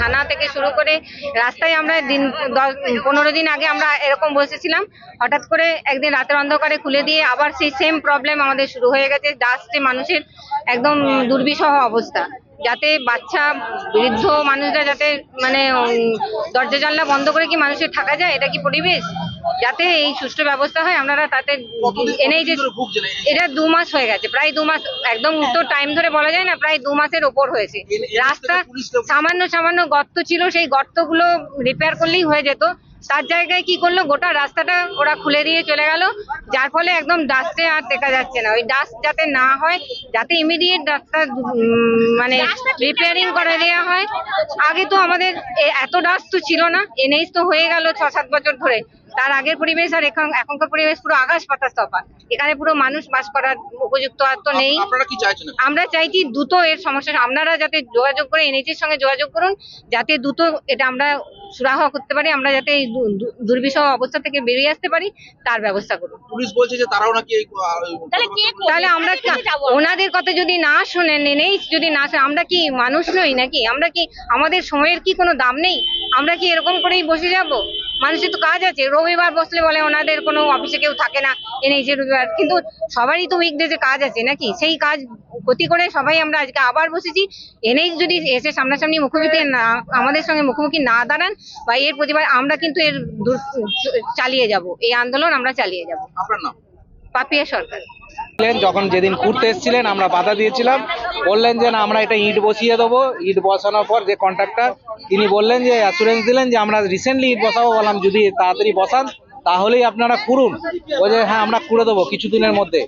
থানা থেকে শুরু করে রাস্তায় আমরা দিন, দশ, পনেরো দিন আগে আমরা এরকম বসেছিলাম। হঠাৎ করে একদিন রাতের অন্ধকারে খুলে দিয়ে আবার সেই সেম প্রবলেম আমাদের শুরু হয়ে গেছে ডাস্টে মানুষের একদম দুর্বিষহ অবস্থা। যাতে বাচ্চা, বৃদ্ধ মানুষরা যাতে মানে দরজা জানলা বন্ধ করে কি মানুষের থাকা যায়? এটা কি পরিবেশ? যাতে এই সুষ্ঠু ব্যবস্থা হয় আপনারা তাতে এনেই যে এটা দু মাস হয়ে গেছে প্রায় দু মাস একদম তো টাইম ধরে বলা যায় না প্রায় দু মাসের ওপর হয়েছে। রাস্তা সামান্য সামান্য গর্ত ছিল সেই গর্তগুলো রিপেয়ার করলেই হয়ে যেত। তার জায়গায় কি করল গোটা রাস্তাটা ওরা খুলে দিয়ে চলে গেল। যার ফলে একদম ডাস্টে আর দেখা যাচ্ছে না। ওই ডাস্ট যাতে না হয় যাতে ইমিডিয়েট রাস্তা উম, মানে রিপেয়ারিং করে দেওয়া হয়। আগে তো আমাদের এত ডাস্ট তো ছিল না। এনএইচ তো হয়ে গেল ছ সাত বছর ধরে। তার আগের পরিবেশ আর এখন এখনকার পরিবেশ পুরো আকাশ পাতা তফাৎ। এখানে পুরো মানুষ বাস করার উপযুক্ত আর তো নেই। আমরা চাইছি দ্রুত এর সমস্যা আপনারা যাতে যোগাযোগ করে এনএইচ এর সঙ্গে যোগাযোগ করুন যাতে দ্রুত এটা আমরা সুরাহ করতে পারি আমরা যাতে এই দুর্বিষহ অবস্থা থেকে বেরিয়ে আসতে পারি তার ব্যবস্থা করুন। পুলিশ বলছে যে তারাও নাকি তাহলে আমরা কি- ওনাদের কথা যদি না শুনেন এনএইচ যদি না শুনে আমরা কি মানুষ নই নাকি? আমরা কি আমাদের সময়ের কি কোনো দাম নেই? আমরা কি এরকম করেই বসে যাব? মানুষের তো কাজ আছে। রবিবার বসলে বলে ওনাদের কোনো অফিসে কেউ থাকে না এনএইচ রবিবার। কিন্তু সবারই তো উইকডেজে কাজ আছে নাকি? সেই কাজ ক্ষতি করে সবাই আমরা আজকে আবার বসেছি। এনএইচ যদি এসে সামনাসামনি মুখোমুখি না আমাদের সঙ্গে মুখোমুখি না দাঁড়ান বা এর প্রতিবাদ আমরা কিন্তু এর চালিয়ে যাব। এই আন্দোলন আমরা চালিয়ে যাব। আপনার নাম? পাপিয়া সরকার। যখন যেদিন ঘুরতে এসেছিলেন আমরা বাধা দিয়েছিলাম। বললেন যে না আমরা এটা ইট বসিয়ে দেবো। ইট বসানোর পর যে কন্ট্রাক্টর তিনি বললেন যে অ্যাসুরেন্স দিলেন যে আমরা রিসেন্টলি ইট বসাবো বললাম। যদি তাড়াতাড়ি বসান তাহলেই আপনারা খুঁড়ুন। ও যে হ্যাঁ আমরা খুঁড়ে দেবো কিছুদিনের মধ্যে।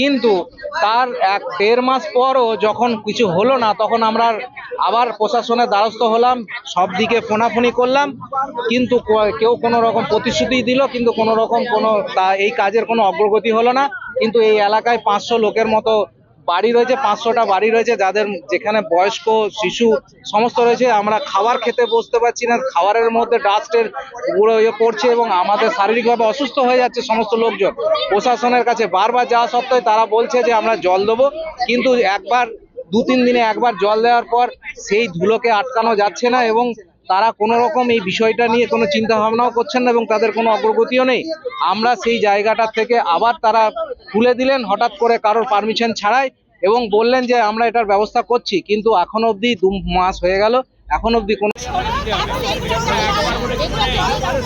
কিন্তু তার এক দেড় মাস পরও যখন কিছু হলো না, তখন আমরা আবার প্রশাসনের দ্বারস্থ হলাম, সব দিকে ফোনাফোনি করলাম। কিন্তু কেউ কোনো রকম প্রতিশ্রুতি দিল, কিন্তু কোনো রকম কোনো তা, এই কাজের কোনো অগ্রগতি হলো না। কিন্তু এই এলাকায় পাঁচশো লোকের মতো বাড়ি রয়েছে, পাঁচশোটা বাড়ি রয়েছে, যাদের যেখানে বয়স্ক, শিশু সমস্ত রয়েছে। আমরা খাবার খেতে বসতে পারছি না, খাবারের মধ্যে ডাস্টের পুরো ইয়ে পড়ছে এবং আমাদের শারীরিকভাবে অসুস্থ হয়ে যাচ্ছে সমস্ত লোকজন। প্রশাসনের কাছে বারবার যাওয়া সত্ত্বেও তারা বলছে যে আমরা জল দেবো, কিন্তু একবার দু তিন দিনে একবার জল দেওয়ার পর সেই ধুলোকে আটকানো যাচ্ছে না এবং তারা কোনো রকম এই বিষয়টা নিয়ে কোনো চিন্তা ভাবনাও করছেন না এবং তাদের কোনো অগ্রগতিও নেই। আমরা সেই জায়গাটা থেকে আবার তারা খুলে দিলেন হঠাৎ করে কারোর পারমিশন ছাড়াই এবং বললেন যে আমরা এটার ব্যবস্থা করছি কিন্তু এখন অবধি দু মাস হয়ে গেল এখন অবধি কোনো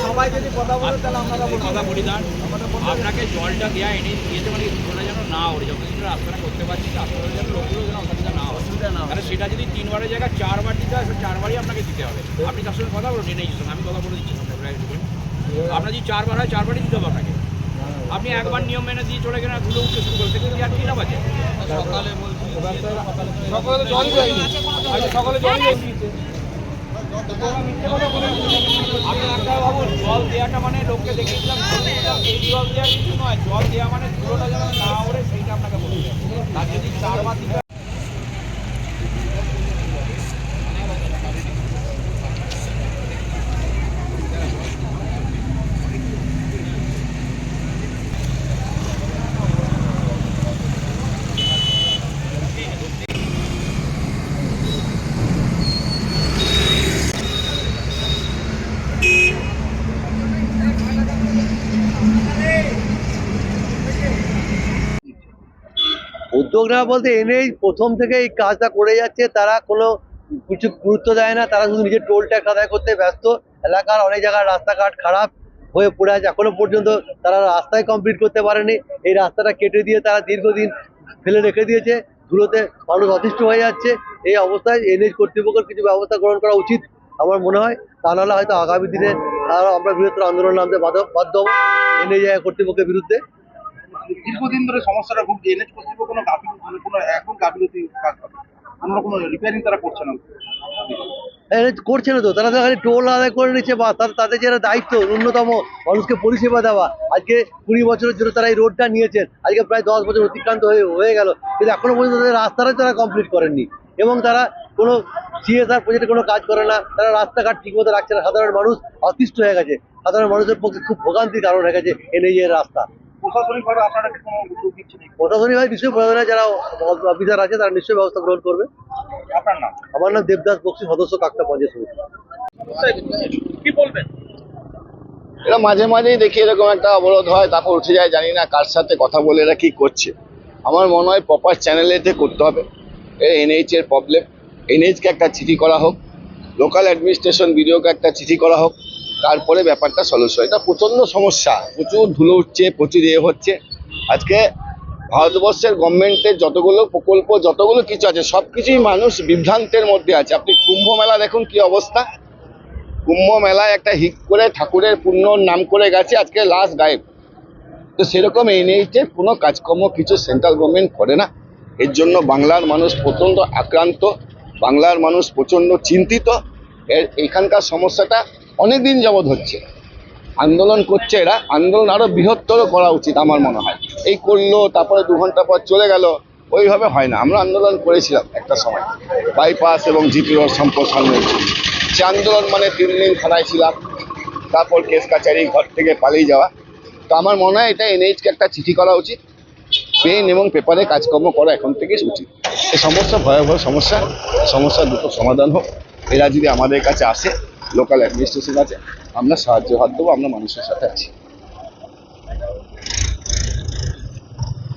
সবাই যদি কথা বলে তাহলে আমরা কথা বলি না আপনাকে জলটা দেওয়া এনে দিয়েছে মানে ধুলোটা যেন না ওঠে যখন কিন্তু রাস্তাটা করতে পারছি রাস্তাটা যেন লোকগুলো যেন অসুবিধা না হয় অসুবিধা না তাহলে সেটা যদি তিনবারের জায়গায় চারবার দিতে হয় চারবারই আপনাকে দিতে হবে আপনি তার সঙ্গে কথা বলুন আমি কথা বলে দিচ্ছি। আপনার যদি চারবার হয় চারবারই দিতে হবে আপনাকে আপনি একবার নিয়ম মেনে দিয়ে চলে গেলেন আর ধুলো উঠতে শুরু করতে কিন্তু আর কি বাজে সকালে বলছি। সকালে জল সকালে জল আপনি একটা ভাবুন জল দেওয়াটা মানে লোককে দেখিয়েছিলাম দিলাম, এই জল দেওয়া কিছু নয় জল দেওয়া মানে ধুলোটা যেন না ওরে সেইটা আপনাকে বলতে আর তার যদি চারবার দিতে হয়- উদ্যোগ নেওয়া বলতে এনেই প্রথম থেকে এই কাজটা করে যাচ্ছে, তারা কোনো কিছু গুরুত্ব দেয় না, তারা শুধু নিজের টোল ট্যাক্স আদায় করতে ব্যস্ত। এলাকার অনেক জায়গায় রাস্তাঘাট খারাপ হয়ে পড়ে আছে, এখনও পর্যন্ত তারা রাস্তায় কমপ্লিট করতে পারেনি। এই রাস্তাটা কেটে দিয়ে তারা দীর্ঘদিন ফেলে রেখে দিয়েছে, ধুলোতে মানুষ অতিষ্ঠ হয়ে যাচ্ছে। এই অবস্থায় এনএইচ কর্তৃপক্ষের কিছু ব্যবস্থা গ্রহণ করা উচিত আমার মনে হয়। তা নাহলে হয়তো আগামী দিনে আমরা বৃহত্তর আন্দোলন নামতে বাধ্য- বাধ্য হব। এনএইচ কর্তৃপক্ষের বিরুদ্ধে দীর্ঘদিন ধরে সমস্যাটা ভুগছে এনএচ কর্তৃপক্ষ কোনো গাফিল মানে কোনো এখন গাফিলতি কাজ করে কোনো রকম রিপেয়ারিং তারা করছে না। করছে না তো। তারা খালি টোল আদায় করে নিচ্ছে বা তাদের তাদের যারা দায়িত্ব, ন্যূনতম মানুষকে পরিষেবা দেওয়া। আজকে কুড়ি বছরের জন্য তারা এই রোডটা নিয়েছেন। আজকে প্রায় দশ বছর অতিক্রান্ত হয়ে হয়ে গেল। কিন্তু এখনও পর্যন্ত তাদের রাস্তাটাই তারা কমপ্লিট করেননি। এবং তারা কোনো সিএসআর প্রজেক্টে কোনো কাজ করে না। তারা রাস্তাঘাট ঠিকমতো রাখছে না। সাধারণ মানুষ অতিষ্ঠ হয়ে গেছে। সাধারণ মানুষের পক্ষে খুব ভোগান্তির কারণ হয়ে গেছে এনএই রাস্তা। প্রশাসনিকভাবে আপনারা কি কোনো উদ্যোগ দিচ্ছেন প্রশাসনিকভাবে নিশ্চয়ই প্রশাসনের যারা অফিসার আছে তারা নিশ্চয়ই ব্যবস্থা গ্রহণ করবে। আপনার নাম? আমার নাম দেবদাস বক্সি সদস্য কাকটা পঞ্চায়েত সমিতি। কি বলবেন? এরা মাঝে মাঝেই দেখি এরকম একটা অবরোধ হয় তারপর উঠে যায় জানি না কার সাথে কথা বলে এরা কি করছে। আমার মনে হয় প্রপার চ্যানেলেতে করতে হবে। এনএইচ এর প্রবলেম এনএইচকে একটা চিঠি করা হোক লোকাল অ্যাডমিনিস্ট্রেশন বিডিওকে একটা চিঠি করা হোক। তারপরে ব্যাপারটা সলিউশন এটা প্রচণ্ড সমস্যা। প্রচুর ধুলো উঠছে, প্রচুর ইয়ে হচ্ছে। আজকে ভারতবর্ষের গভর্নমেন্টের যতগুলো প্রকল্প, যতগুলো কিছু আছে সব কিছুই মানুষ বিভ্রান্তের মধ্যে আছে। আপনি কুম্ভ মেলা দেখুন কি অবস্থা। কুম্ভ মেলায় একটা হিট করে ঠাকুরের পুণ্য নাম করে গেছে, আজকে লাস্ট গায়েব। তো সেরকম এনএইচের কোনো কাজকর্ম কিছু সেন্ট্রাল গভর্নমেন্ট করে না। এর জন্য বাংলার মানুষ প্রচণ্ড আক্রান্ত, বাংলার মানুষ প্রচণ্ড চিন্তিত। এর এখানকার সমস্যাটা অনেক দিন যাবৎ হচ্ছে। আন্দোলন করছে এরা। আন্দোলন আরও বৃহত্তর করা উচিত আমার মনে হয়। এই করল, তারপরে দু ঘণ্টা পর চলে গেল, ওইভাবে হয় না। আমরা আন্দোলন করেছিলাম একটা সময়। বাইপাস এবং জিপি রোড সম্প্রসারণের। সে আন্দোলন মানে তিন দিন থানায় ছিলাম, তারপর কেস কাচারি, ঘর থেকে পালিয়ে যাওয়া। তো আমার মনে হয় এটা এনএইচকে একটা চিঠি করা উচিত। পেন এবং পেপারে কাজকর্ম করা এখন থেকে উচিত। এই সমস্যা, ভয়াবহ সমস্যা। সমস্যা দুটো সমাধান হোক। এরা যদি আমাদের কাছে আসে লোকাল অ্যাডমিনিস্ট্রেশন আছে আমরা সাহায্য হাত দেবো আমরা মানুষের সাথে আছি।